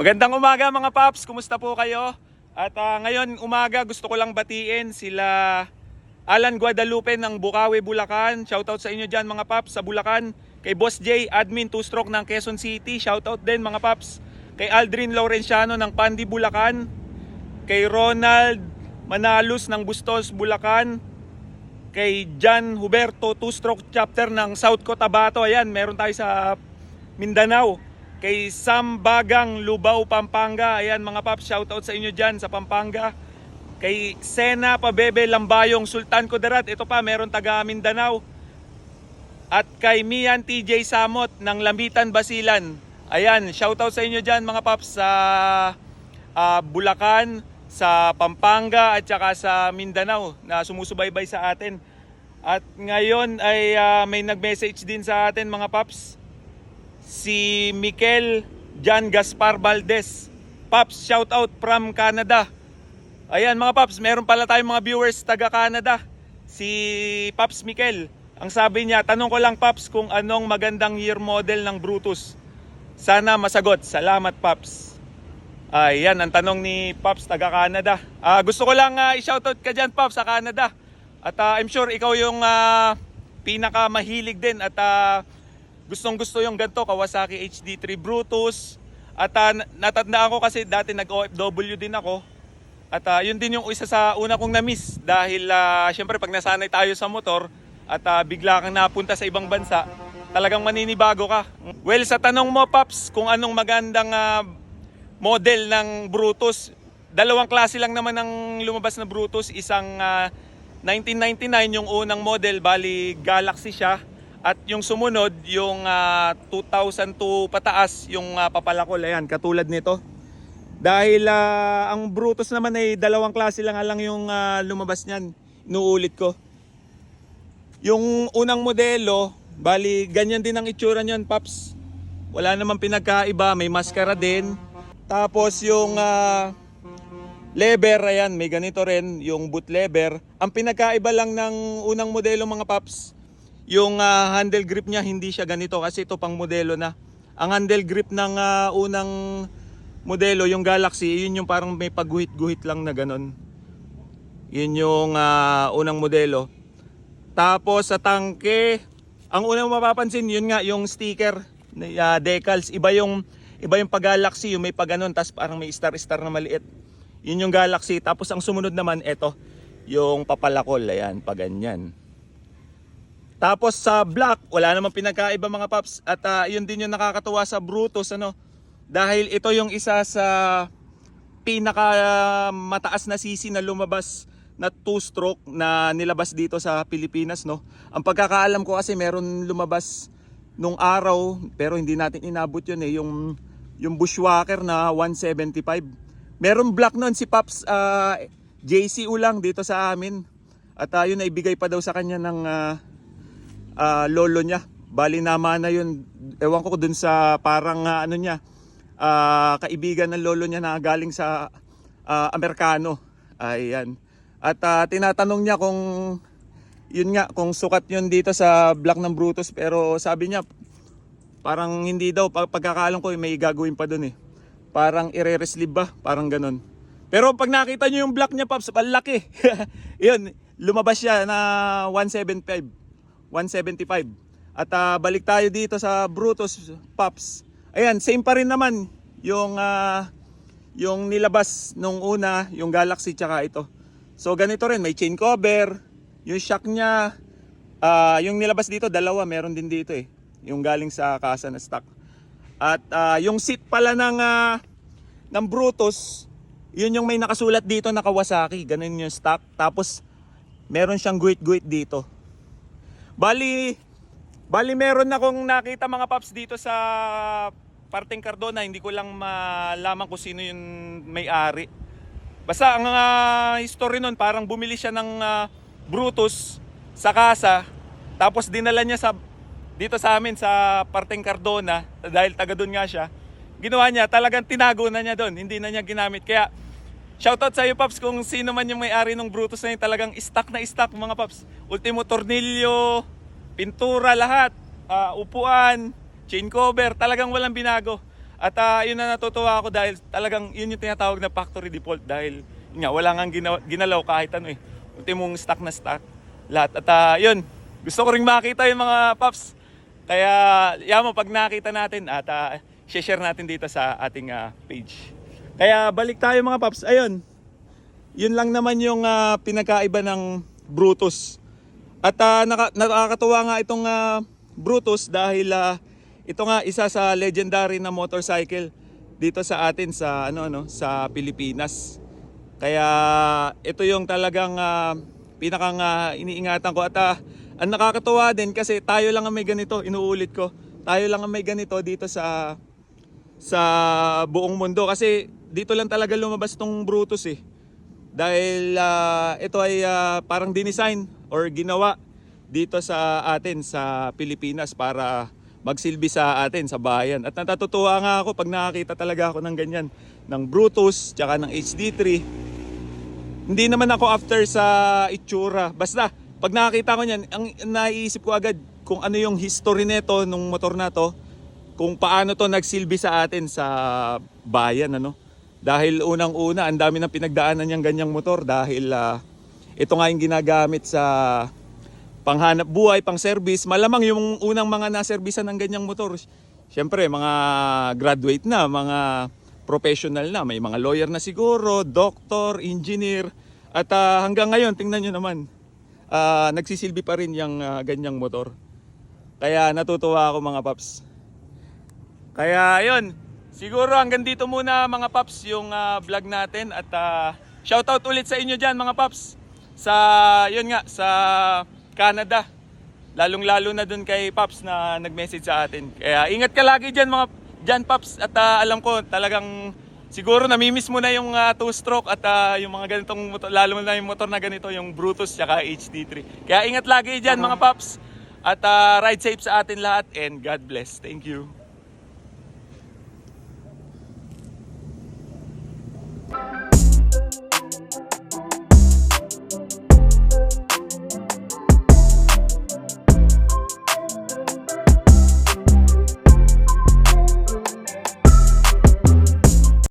Magandang umaga mga paps, kumusta po kayo? At ah, ngayon umaga gusto ko lang batiin sila Alan Guadalupe ng Bukawi, Bulacan. Shoutout sa inyo dyan mga paps sa Bulacan. Kay Boss J, admin 2-stroke ng Quezon City. Shoutout din mga paps. Kay Aldrin Laurenciano ng Pandi, Bulacan. Kay Ronald Manalus ng Bustos, Bulacan. Kay John Huberto 2-stroke chapter ng South Cotabato. Ayan, meron tayo sa Mindanao. Kay Sam Bagang Lubao, Pampanga. Ayan mga paps, shoutout sa inyo dyan sa Pampanga. Kay Sena Pabebe Lambayong Sultan Kudarat. Ito pa, meron taga Mindanao. At kay Mian TJ Samot ng Lambitan Basilan. Ayan, shoutout sa inyo dyan mga paps sa ah, Bulacan, sa Pampanga at saka sa Mindanao na sumusubaybay sa atin. At ngayon ay ah, may nag-message din sa atin mga paps si Mikel Jan Gaspar Valdez. Paps, shout out from Canada. Ayan mga Paps, meron pala tayong mga viewers taga Canada. Si Paps Mikel. Ang sabi niya, tanong ko lang Paps kung anong magandang year model ng Brutus. Sana masagot. Salamat Paps. Ayan, ang tanong ni Paps taga Canada. Ah, gusto ko lang ah, i-shoutout ka dyan Paps sa Canada. At ah, I'm sure ikaw yung ah, pinaka mahilig din at ah, gustong gusto yung ganito Kawasaki HD3 Brutus. At uh, natandaan ko kasi dati nag OFW din ako. At ah, yun din yung isa sa una kong na-miss. Dahil ah, syempre pag nasanay tayo sa motor at ah, bigla kang napunta sa ibang bansa talagang maninibago ka. Well sa tanong mo Paps kung anong magandang ah, model ng Brutus dalawang klase lang naman ang lumabas na Brutus. Isang ah, 1999 yung unang model bali Galaxy siya at yung sumunod, yung ah, 2002 pataas, yung ah, papalakol, ayan, katulad nito. Dahil ah, ang Brutus naman ay dalawang klase lang lang yung ah, lumabas niyan. Inuulit ko. Yung unang modelo, bali ganyan din ang itsura niyan, Paps. Wala namang pinagkaiba, may maskara din. Tapos yung ah, lever, ayan, may ganito rin, yung boot lever. Ang pinagkaiba lang ng unang modelo mga Paps, yung ah, handle grip niya hindi siya ganito kasi ito pang modelo na. Ang handle grip ng ah, unang modelo, yung Galaxy, yun yung parang may pagguhit-guhit lang na ganon. Yun yung ah, unang modelo. Tapos sa tangke, ang unang mapapansin yun nga yung sticker, uh, decals, iba yung iba yung pag Galaxy, yung may pag ganon, tapos parang may star-star na maliit. Yun yung Galaxy. Tapos ang sumunod naman, eto, yung papalakol, ayan, pag ganyan. Tapos sa black, wala namang pinagkaiba mga paps. At ah, yun din yung nakakatuwa sa Brutus ano. Dahil ito yung isa sa pinaka ah, mataas na sisi na lumabas na two-stroke na nilabas dito sa Pilipinas no. Ang pagkakaalam ko kasi meron lumabas nung araw pero hindi natin inabot yun eh yung yung bushwhacker na 175. Meron black noon si Paps ah, JC Ulang dito sa amin. At ah, yun ay ibigay pa daw sa kanya ng ah, ah, lolo niya. Bali naman na yun. Ewan ko dun sa parang ah, ano niya. ah, kaibigan ng lolo niya na galing sa ah, Amerikano. Ayan. At ah, tinatanong niya kung yun nga kung sukat yun dito sa Black ng Brutus pero sabi niya parang hindi daw pag pagkakaalam ko may gagawin pa dun eh. Parang ire-resleeve ba? Parang ganun. Pero pag nakita niyo yung black niya, Paps, palaki. yun, lumabas siya na 175. 175. At ah, balik tayo dito sa Brutus Pops. Ayan, same pa rin naman yung ah, yung nilabas nung una, yung Galaxy tsaka ito. So ganito rin, may chain cover, yung shock niya, ah, yung nilabas dito dalawa, meron din dito eh. Yung galing sa kasa na stock. At ah, yung seat pala ng ah, ng Brutus, yun yung may nakasulat dito na Kawasaki, ganun yung stock. Tapos meron siyang guhit-guhit dito. Bali, bali meron na akong nakita mga paps dito sa parteng Cardona. Hindi ko lang malaman kung sino yung may-ari. Basta ang ah, history nun, parang bumili siya ng ah, Brutus sa kasa. Tapos dinala niya sa dito sa amin sa parteng Cardona dahil taga doon nga siya. Ginawa niya, talagang tinago na niya doon. Hindi na niya ginamit. Kaya Shoutout sa iyo, Paps, kung sino man yung may-ari ng Brutus na yun, talagang stock na stock, mga Paps. Ultimo tornilyo, pintura, lahat. Ah, upuan, chain cover, talagang walang binago. At ah, yun na natutuwa ako dahil talagang yun yung tinatawag na factory default dahil nga, wala nga ginaw- ginalaw kahit ano eh. Ultimong stock na stock. Lahat. At ah, yun, gusto ko ring makita yung mga paps. Kaya yan mo, pag nakita natin at ah, share natin dito sa ating ah, page. Kaya balik tayo mga paps. Ayun, yun lang naman yung ah, pinagkaiba ng Brutus. At ah, naka, nakakatuwa nga itong ah, Brutus dahil ah, ito nga isa sa legendary na motorcycle dito sa atin sa ano ano sa Pilipinas. Kaya ito yung talagang ah, pinakang ah, iniingatan ko at ah, ang nakakatuwa din kasi tayo lang ang may ganito, inuulit ko. Tayo lang ang may ganito dito sa sa buong mundo kasi dito lang talaga lumabas tong Brutus eh. Dahil ah, ito ay ah, parang dinisign or ginawa dito sa atin sa Pilipinas para magsilbi sa atin sa bayan. At natatutuwa nga ako pag nakakita talaga ako ng ganyan ng Brutus tsaka ng HD3. Hindi naman ako after sa itsura. Basta pag nakakita ko niyan, ang naiisip ko agad kung ano yung history nito nung motor na to kung paano to nagsilbi sa atin sa bayan ano. Dahil unang-una, ang dami ng pinagdaanan niyang ganyang motor dahil ah, ito nga yung ginagamit sa panghanap buhay, pang service. Malamang yung unang mga naservisan ng ganyang motor, syempre mga graduate na, mga professional na, may mga lawyer na siguro, doctor, engineer. At ah, hanggang ngayon, tingnan nyo naman, ah, nagsisilbi pa rin yung ah, ganyang motor. Kaya natutuwa ako mga paps. Kaya yun, siguro hanggang dito muna mga paps yung ah, vlog natin at ah, shoutout ulit sa inyo dyan mga paps. Sa, yun nga, sa Canada. Lalong-lalo na dun kay Paps na nag-message sa atin. Kaya ingat ka lagi dyan mga dyan Paps at ah, alam ko talagang siguro namimiss mo na yung ah, two-stroke at ah, yung mga ganitong motor, lalo na yung motor na ganito, yung Brutus tsaka HD3. Kaya ingat lagi dyan mga Paps at ah, ride safe sa atin lahat and God bless. Thank you.